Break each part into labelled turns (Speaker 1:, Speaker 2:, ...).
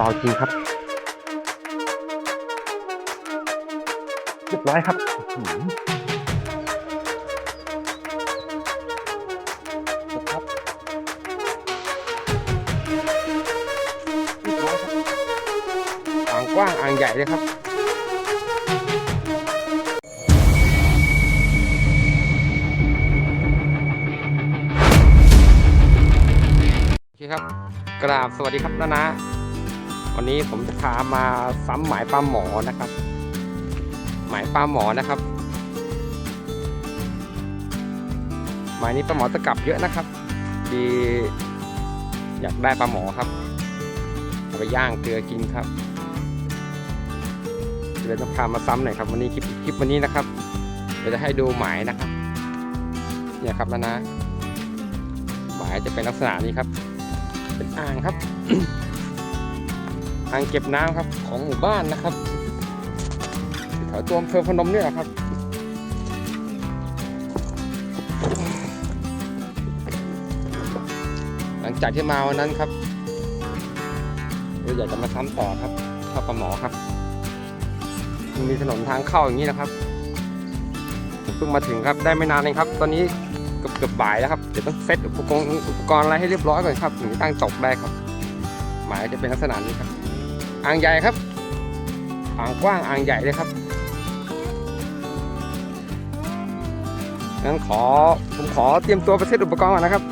Speaker 1: เบาจริงครับเรียบร้อยครับต่อครับเจ็ดร้อยครับทางกว้างอ่างใหญ่เลยครับโอเคครับ กราบสวัสดีครับนานะ วันนี้ผมจะพามาซ้ำหมายปลาหมอนะครับ หมายปลาหมอนะครับ หมายนี้ปลาหมอตะกลับเยอะนะครับ ดีอยากได้ปลาหมอครับเอาไปย่างเกลือกินครับเลยต้องพามาซ้ำหน่อยครับ วันนี้คลิปคลิปวันนี้นะครับเดี๋ยวจะให้ดูหมายนะครับเนี่ยครับนานะหมายจะเป็นลักษณะนี้ครับ เป็นอ่างครับ อ่างเก็บน้ำครับของหมู่บ้านนะครับแถวตัวอำเภอพนมเนี่ยแหละครับหลังจากที่มาวันนั้นครับเราอยากจะมาซ้ำต่อครับข้าปลาหมอครับ มีถนนทางเข้าอย่างนี้นะครับเพิ่งมาถึงครับได้ไม่นานเองครับ ตอนนี้เกือบเกือบบ่ายแล้วครับเดี๋ยวต้องเซตอุปกรณ์อุปกรณ์อะไรให้เรียบร้อยก่อนครับถึงตั้งตกได้ครับ หมายจะเป็นลักษณะนี้ครับ อ่างใหญ่ครับ อ่างกว้างอ่างใหญ่เลยครับงั้นขอผมขอเตรียมตัวไปเซตอุปกรณ์ก่อนนะครับ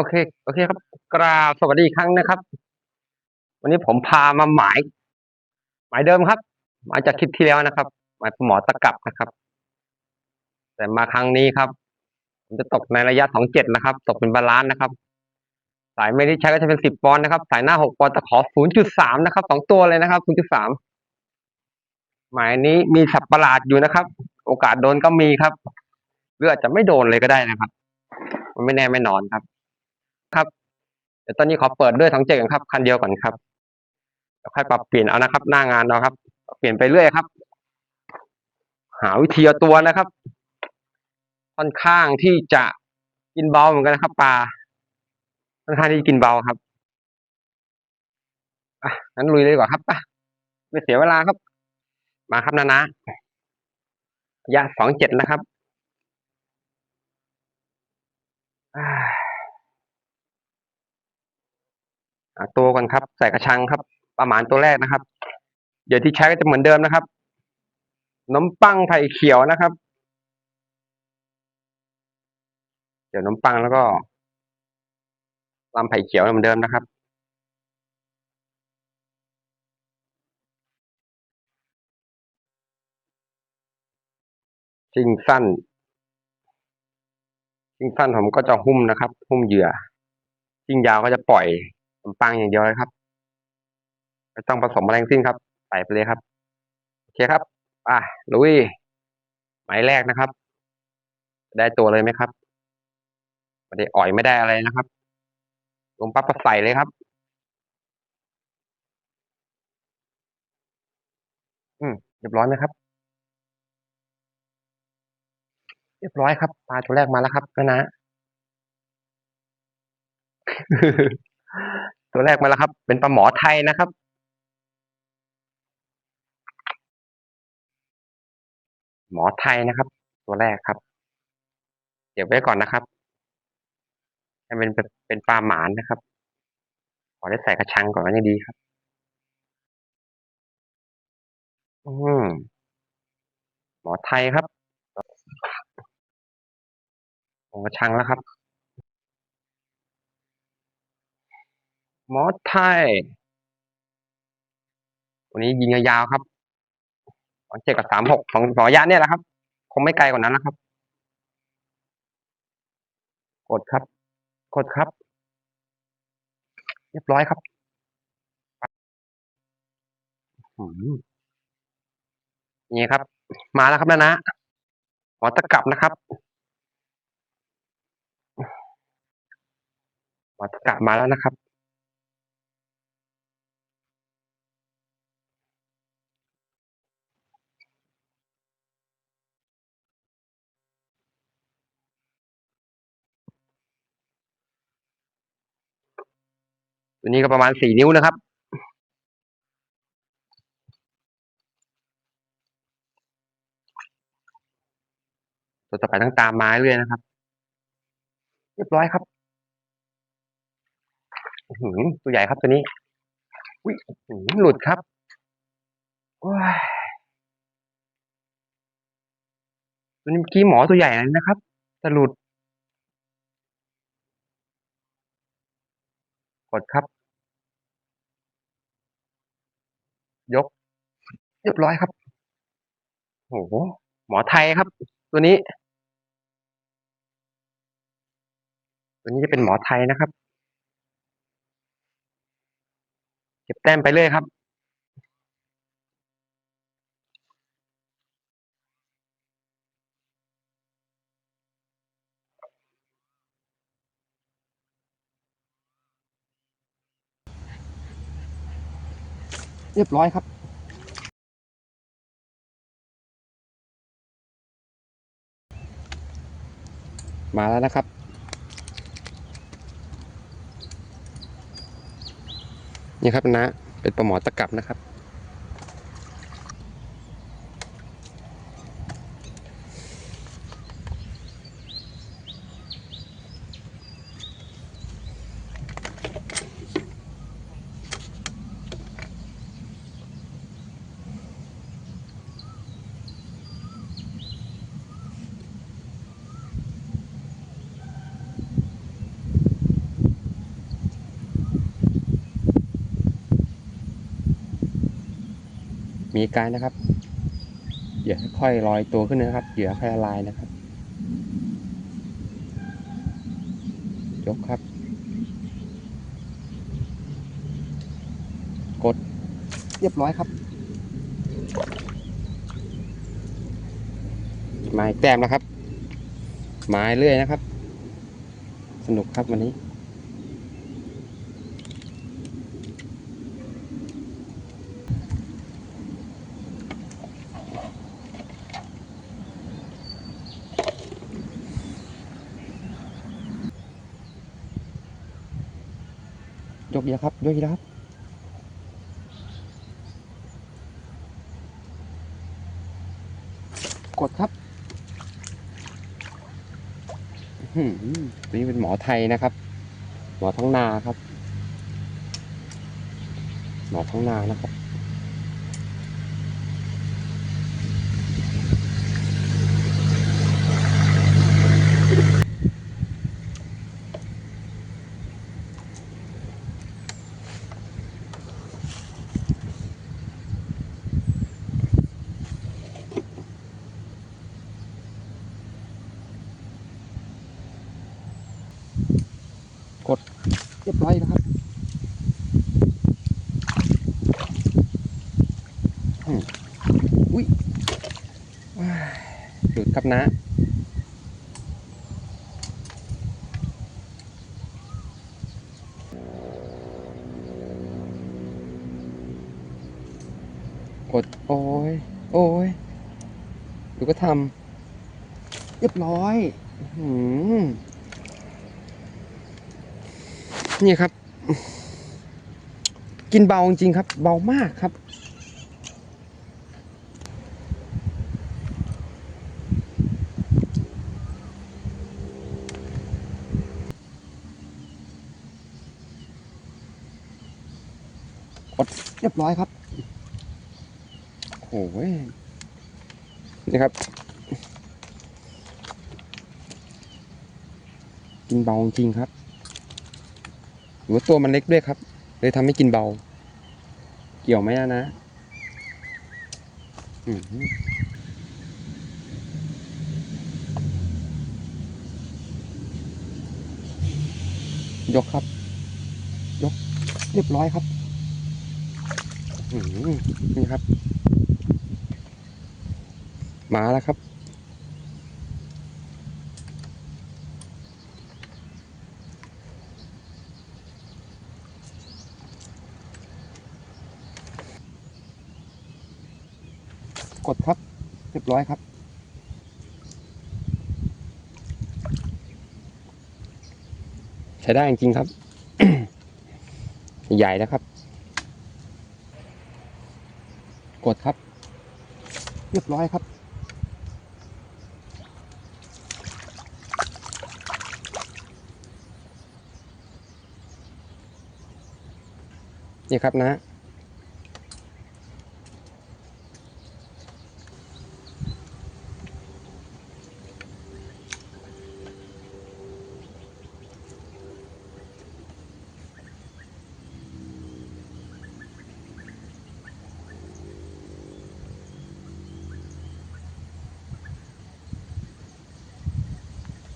Speaker 1: โอเค โอเคครับ กราบสวัสดีอีกครั้งนะครับ วันนี้ผมพามาหมาย หมายเดิมครับ หมายจากคลิปที่แล้วนะครับ หมายหมอตะกลับนะครับ แต่มาครั้งนี้ครับ ผมจะตกในระยะสองเจ็ดนะครับ ตกเป็นบาลานซ์นะครับ สายไม่ได้ใช้ก็จะเป็นสิบปอนด์นะครับ สายหน้าหกปอนด์ตะขอศูนย์จุดสามนะครับสองตัวเลยนะครับศูนย์จุดสามหมายนี้มีสับประหลาดอยู่นะครับ โอกาสโดนก็มีครับหรืออาจจะไม่โดนเลยก็ได้นะครับ มันไม่แน่ไม่นอนครับ ครับ เดี๋ยวตอนนี้ขอเปิดด้วยทั้งเจ็ดกันครับ คันเดียวก่อนครับเดี๋ยวค่อยปรับเปลี่ยนเอานะครับ หน้างานเราครับ เปลี่ยนไปเรื่อยครับ หาวิธีเอาตัวนะครับ ค่อนข้างที่จะกินเบาเหมือนกันนะครับปลาค่อนข้างที่จะกินเบาครับอะงั้นลุยเลยดีกว่าครับอะไม่เสียเวลาครับ มาครับนะนะยะสองเจ็ดนะครับอ่า หา ตัวก่อนครับ ใส่กระชังครับ ประมาณตัวแรกนะครับ เดี๋ยวที่ใช้ก็จะเหมือนเดิมนะครับขนมปังไผ่เขียวนะครับ เดี๋ยวขนมปังแล้วก็ลำไผ่เขียวเหมือนเดิมนะครับชิงสั้นชิงสั้นผมก็จะหุ้มนะครับ หุ้มเหยื่อชิงยาวก็จะปล่อย ขนมปังอย่างเดียวเลยครับไม่ต้องผสมอะไรทั้งสิ้นครับ ใส่ไปเลยครับโอเคครับอะลุยหมายแรกนะครับ ได้ตัวเลยไหมครับไม่ได้อ่อยไม่ได้อะไรนะครับ ลงปั๊บก็ใส่เลยครับ อืมเรียบร้อยไหมครับเรียบร้อยครับปลาตัวแรกมาแล้วครับนะนะ ตัวแรกมาแล้วครับ เป็นปลาหมอไทยนะครับ หมอไทยนะครับ ตัวแรกครับเก็บไว้ก่อนนะครับให้เป็นเป็นปลาหมานนะครับขอได้ใส่กระชังก่อนก็ยังดีครับ อืมหมอไทยครับลงกระชังแล้วครับ มอสไทย วันนี้ยิงยาวๆครับเจ็ดกับสามหกของสองระยะเนี่ยแหละครับ คงไม่ไกลกว่านั้นนะครับ กดครับ กดครับ เรียบร้อยครับนี่ครับ มาแล้วครับนะนะหมอตะกลับนะครับหมอตะกลับมาแล้วนะครับ ตัวนี้ก็ประมาณสี่นิ้วนะครับ ตัวต่อไปต้องตามไมาเรื่อยนะครับ เรียบร้อยครับหือตัวใหญ่ครับตัวนี้อุ้ยหลุดครับตัวนี้เมื่อกี้หมอตัวใหญ่เลยนะครับแต่หลุด กดครับ ยก เรียบร้อยครับโอ้โหหมอไทยครับ ตัวนี้ ตัวนี้จะเป็นหมอไทยนะครับ เก็บแต้มไปเรื่อยครับ เรียบร้อยครับมาแล้วนะครับ นี่ครับนะ เป็นปลาหมอตะกับนะครับ มีการนะครับเหยื่อค่อยลอยตัวขึ้นนะครับเหยื่อค่อยละลายนะครับ ยกครับ กดเรียบร้อยครับหมายแต้มนะครับ หมายเรื่อยนะครับ สนุกครับวันนี้ ยกเยอะครับยกเยอะครับกดครับนี่เป็นหมอไทยนะครับ หมอท้องนาครับ หมอท้องนานะครับ เรียบร้อยนะครับอืมอุ้ยว้ายหลุดครับนะ กดโอ้ย โอ้ยดูก็ทำเรียบร้อยอนี่ครับ กินเบาจริงครับ เบามากครับกดเรียบร้อยครับ โอ้โหนี่ครับ กินเบาจริงครับหรือว่าตัวมันเล็กด้วยครับ เลยทำให้กินเบา เกี่ยวไหมอะนะอือหือยกครับ ยก เรียบร้อยครับนี่ครับ มาแล้วครับ กดครับ เรียบร้อยครับใช้ได้จริงๆครับ ใหญ่นะครับ กดครับ เรียบร้อยครับ นี่ครับนะ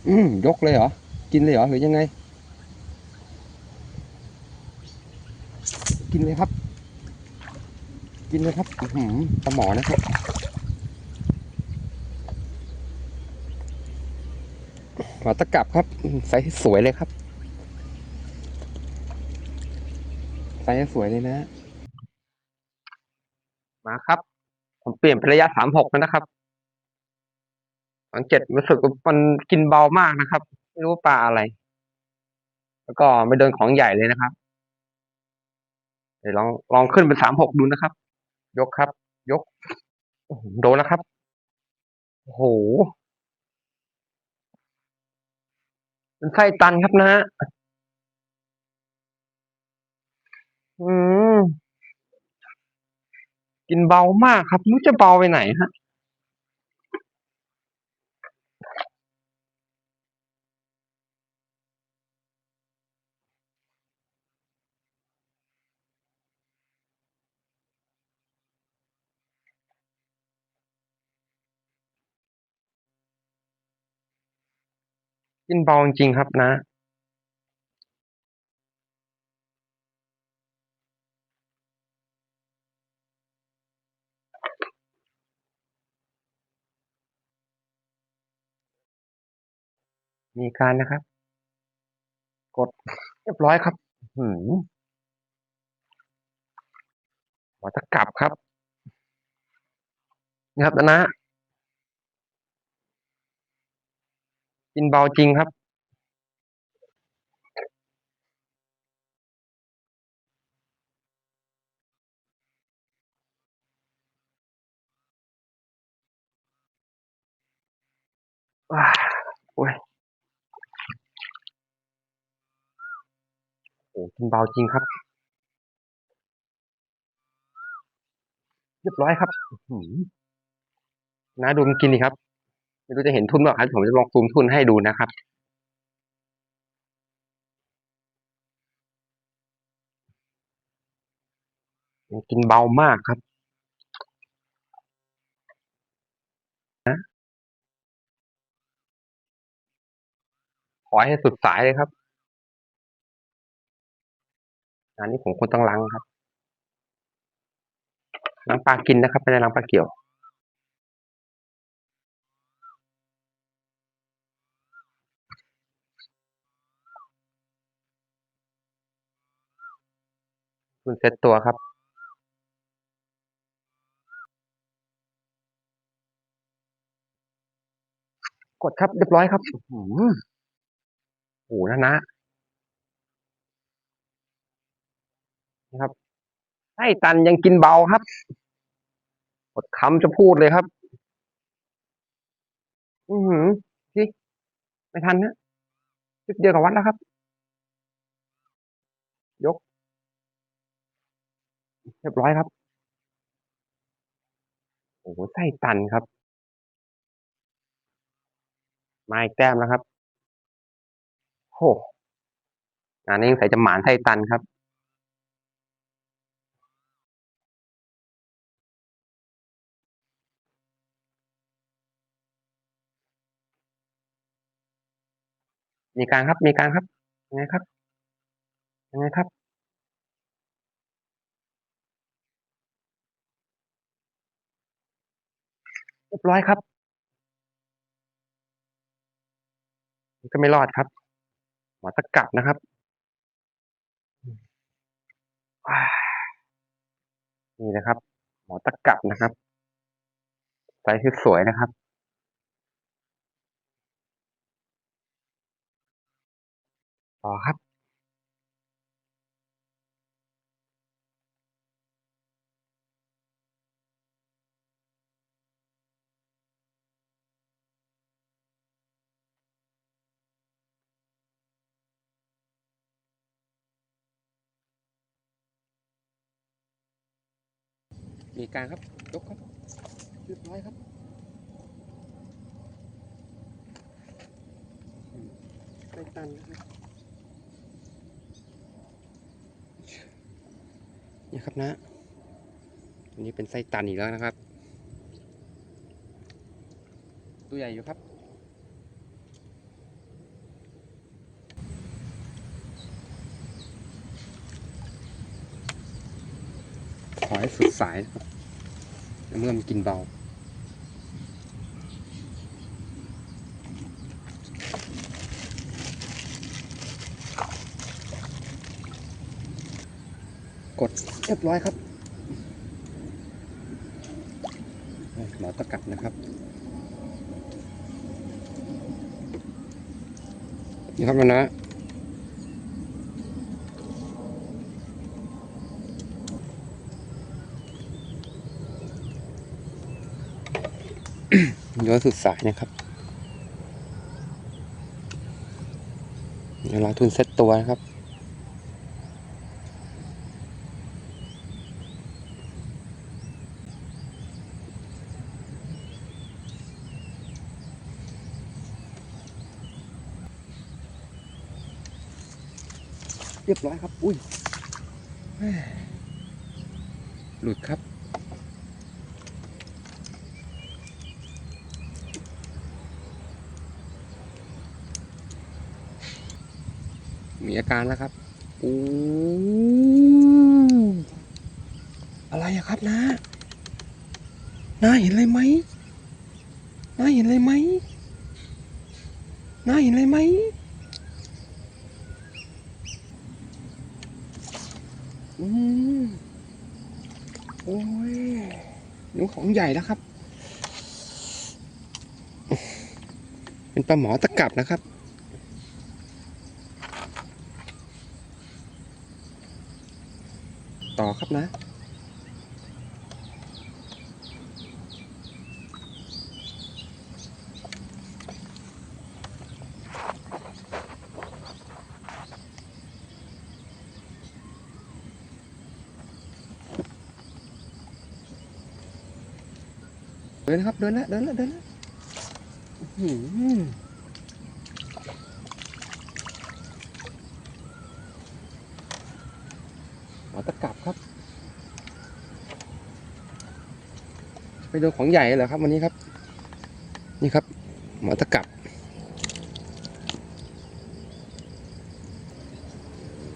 Speaker 1: อืม ยกเลยเหรอ กินเลยเหรอ หรือยังไง กิน เลยครับ กินเลยครับอื้อหือปลาหมอนะครับหมาตะกับครับอืมใส่สวยเลยครับใส่สวยเลยนะ มาครับ ผมเปลี่ยนเป็นระยะสามหกแล้วนะครับสังเกตรู้สึกมันกินเบามากนะครับ ไม่รู้ปลาอะไร แล้วก็ไม่โดนของใหญ่เลยนะครับ ดี๋ยวลองลองขึ้นเป็นสามหกดูนะครับ ยกครับ ยกโดนแล้วครับโอ้โหเป็นไส้ตันครับนะฮะอืมกินเบามากครับรู้จะเบาไปไหนฮะ กินเบาจริง ๆ ครับนะมีการนะครับ กดเรียบร้อยครับหืมหัวตะกลับครับนี่ครับนะ กินเบาจริงครับ ว้าโอ้ยโอ้กินเบาจริงครับ เรียบร้อยครับอื้อหือนะดูมันกินดีครับ ไม่รู้จะเห็นทุ่นหรือเปล่าครับผมจะลองซูมทุ่นให้ดูนะครับ กินเบามากครับนะขอให้สุดสายเลยครับ อันนี้ผมควรต้องล้างครับล้างปลากินนะครับไม่ได้ล้างปลาเกี่ยว คุณเซตตัวครับ กดครับเรียบร้อยครับโอ้โหนะนะนะครับไส้ตันยังกินเบาครับหมดคำจะพูดเลยครับ อือหือพี่ไม่ทันนะจุดเดียวกับวัดแล้วครับ ยก เรียบร้อยครับ โอ้โหไส้ตันครับ มาอีกแต้มแล้วครับโอ้งานนี้ใส่จะหมานไส้ตันครับมีการครับ มีการครับ ยังไงครับ ยังไงครับ เรียบร้อยครับ มันก็ไม่รอดครับ หมอตะกลับนะครับนี่นะครับ หมอตะกลับนะครับไซส์ที่สวยนะครับต่อครับ มีการครับยกครับเรียบร้อยครับอืมไม่ตันนะครับนี่ครับนะอันนี้เป็นไส้ตันอีกแล้วนะครับ ตัวใหญ่อยู่ครับ ขอให้ สายนะครับเมื่อมันกินเบา กดเรียบร้อยครับหมอตะกัดนะครับนี่ครับมันนะ ย้อนสุดสายนะครับเดี๋ยวรอทุนเซ็ตตัวนะครับเรียบร้อยครับ อุ้ย หลุดครับ มีอาการแล้วครับอู้อะไรอะครับนะน้าเห็นอะไรไหมน้าเห็นอะไรไหมน้าเห็นอะไรไหมอืมโอ้ยหนูของใหญ่แล้วครับ เป็นปลาหมอตะกับนะครับ ต่อครับนะ เดินครับ เดินแล้วเดินแล้วเดินแล้วอื้อหือหมอตะกลับครับ ไปดูของใหญ่เหรอครับ วันนี้ครับ นี่ครับ หมอตะกลับ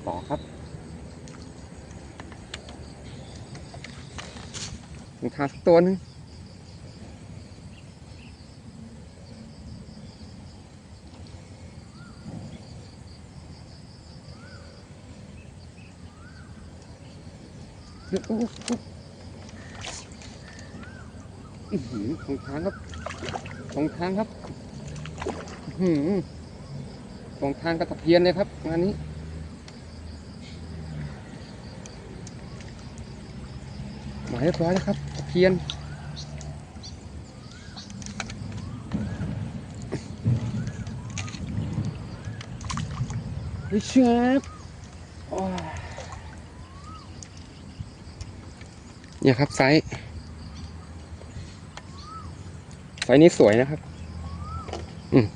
Speaker 1: ต่อครับรองเท้าสักตัวหนึงโอ้โห ของทางครับของทางครับหือของทางกระตะเพียนเลยครับงานนี้หมายเรียบร้อยแล้วครับตะเพียนเฮ้ยเชฟโอ้ยเนี่ยครับไซส์ ไซนี้สวยนะครับ อืม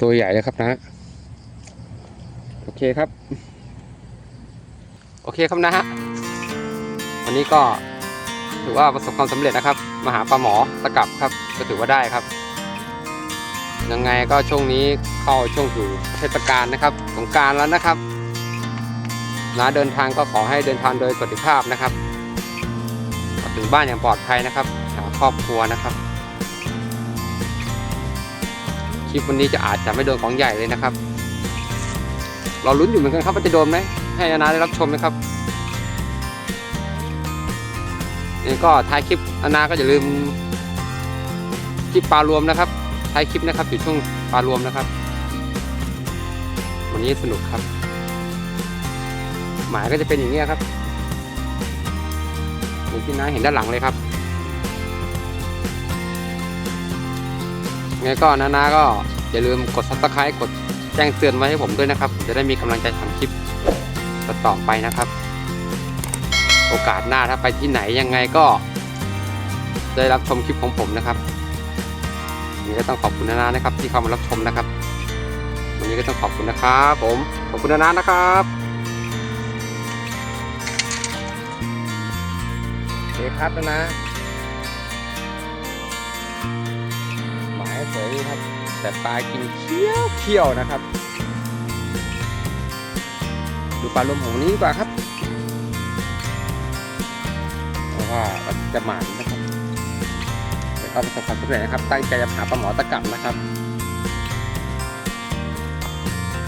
Speaker 1: ตัวใหญ่เลยครับนะ โอเคครับ โอเคครับนะฮะ วันนี้ก็ถือว่าประสบความสำเร็จนะครับ มาหาปลาหมอตะกับครับ ก็ถือว่าได้ครับ ยังไงก็ช่วงนี้เข้าช่วงสู่เทศกาลนะครับสงการแล้วนะครับนะเดินทางก็ขอให้เดินทางโดยสวัสดิภาพนะครับกลับถึงบ้านอย่างปลอดภัยนะครับ ครอบครัวนะครับ คลิปวันนี้จะอาจจะไม่โดนของใหญ่เลยนะครับ เราลุ้นอยู่เหมือนกันครับว่าจะโดนไหมให้อนาได้รับชมนะครับนี่ก็ท้ายคลิปอนาก็อย่าลืมคลิปปลารวมนะครับท้ายคลิปนะครับอยู่ช่วงปลารวมนะครับ วันนี้สนุกครับ หมายก็จะเป็นอย่างนี้ครับอย่างที่น้าเห็นด้านหลังเลยครับ ไงก็นานาก็อย่าลืมกด subscribe กดแจ้งเตือนไว้ให้ผมด้วยนะครับ จะได้มีกำลังใจทำคลิปต่อไปนะครับ โอกาสหน้าถ้าไปที่ไหนยังไงก็ ได้รับชมคลิปของผมนะครับวันนี้ก็ต้องขอบคุณนานานะครับ ที่เข้ามารับชมนะครับ วันนี้ก็ต้องขอบคุณนะครับผมขอบคุณนานานะครับโอเคครับนานา สวยดีครับ แต่ปลากินเคี้ยวเคี้ยวนะครับ ดูปลารวมของนี้ดีกว่าครับเพราะว่ามันจะหมานนะครับเอาประสบความสำเร็จนะครับ ตั้งใจจะหาปลาหมอตะกับนะครับ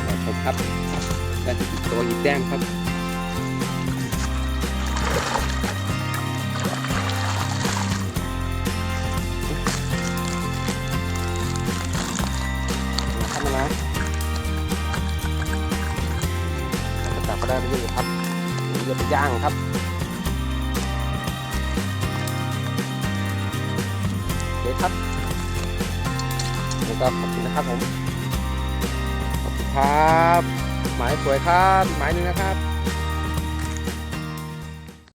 Speaker 1: ขอบคุณครับได้ที่ติดตัวอีกแต้มครับ ย่างครับ โอเคครับแล้วก็ขอบคุณนะครับผม ขอบคุณครับ หมายสวยครับ หมายหนึ่งนะครับ